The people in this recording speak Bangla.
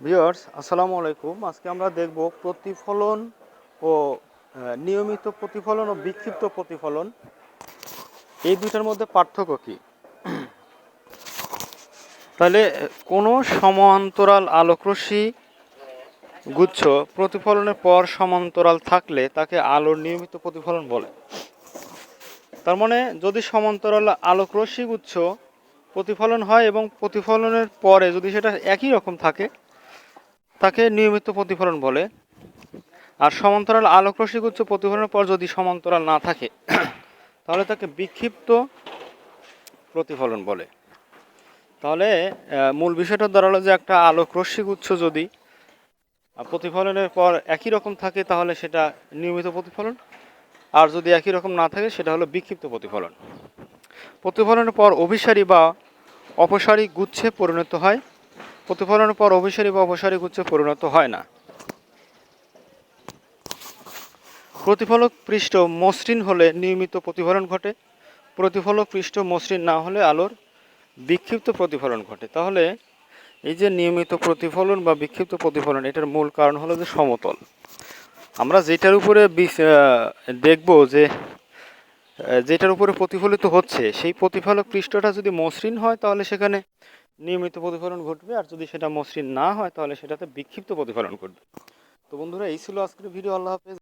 ভিউয়ার্স, আসসালামু আলাইকুম। আজকে আমরা দেখব প্রতিফলন ও নিয়মিত প্রতিফলন ও বিক্ষিপ্ত প্রতিফলন। এই দুটার মধ্যে পার্থক্য কি? তাহলে, কোনো সমান্তরাল আলোকরশ্মি গুচ্ছ প্রতিফলনের পর সমান্তরাল থাকলে তাকে আলোর নিয়মিত প্রতিফলন বলে। তার মানে যদি সমান্তরাল আলোকরশ্মি গুচ্ছ প্রতিফলন হয় এবং প্রতিফলনের পরে যদি সেটা একই রকম থাকে তাকে নিয়মিত প্রতিফলন বলে। আর সমান্তরাল আলোকরশ্মি গুচ্ছ প্রতিফলনের পর যদি সমান্তরাল না থাকে, তাহলে তাকে বিক্ষিপ্ত প্রতিফলন বলে। তাহলে মূল বিষয়টা দাঁড়াল যে একটা আলোকরশ্মি গুচ্ছ যদি প্রতিফলনের পর একই রকম থাকে, তাহলে সেটা নিয়মিত প্রতিফলন। আর যদি একই রকম না থাকে, সেটা হলো বিক্ষিপ্ত প্রতিফলন। প্রতিফলনের পর অভিসারী বা অপসারী গুচ্ছে পরিণত হয়। প্রতিফলনের পর অভিসারী বা অপসারী গুচ্ছে পরিণত হয় না। প্রতিফলক পৃষ্ঠ মসৃণ হলে নিয়মিত প্রতিফলন ঘটে। প্রতিফলক পৃষ্ঠ মসৃণ না হলে আলোর বিক্ষিপ্ত প্রতিফলন ঘটে। তাহলে এই যে নিয়মিত প্রতিফলন বা বিক্ষিপ্ত প্রতিফলন, এটার মূল কারণ হলো যে সমতল। আমরা যেটার উপরে দেখব যে যেটার উপরে প্রতিফলিত হচ্ছে, সেই প্রতিফলক পৃষ্ঠটা যদি মসৃণ হয়, তাহলে সেখানে নিয়মিত প্রতিফলন ঘটবে, আর যদি সেটা মসৃণ না হয়, তাহলে সেটাতে বিক্ষিপ্ত প্রতিফলন ঘটবে। তো বন্ধুরা, এই ছিল আজকের ভিডিও। আল্লাহ হাফেজ।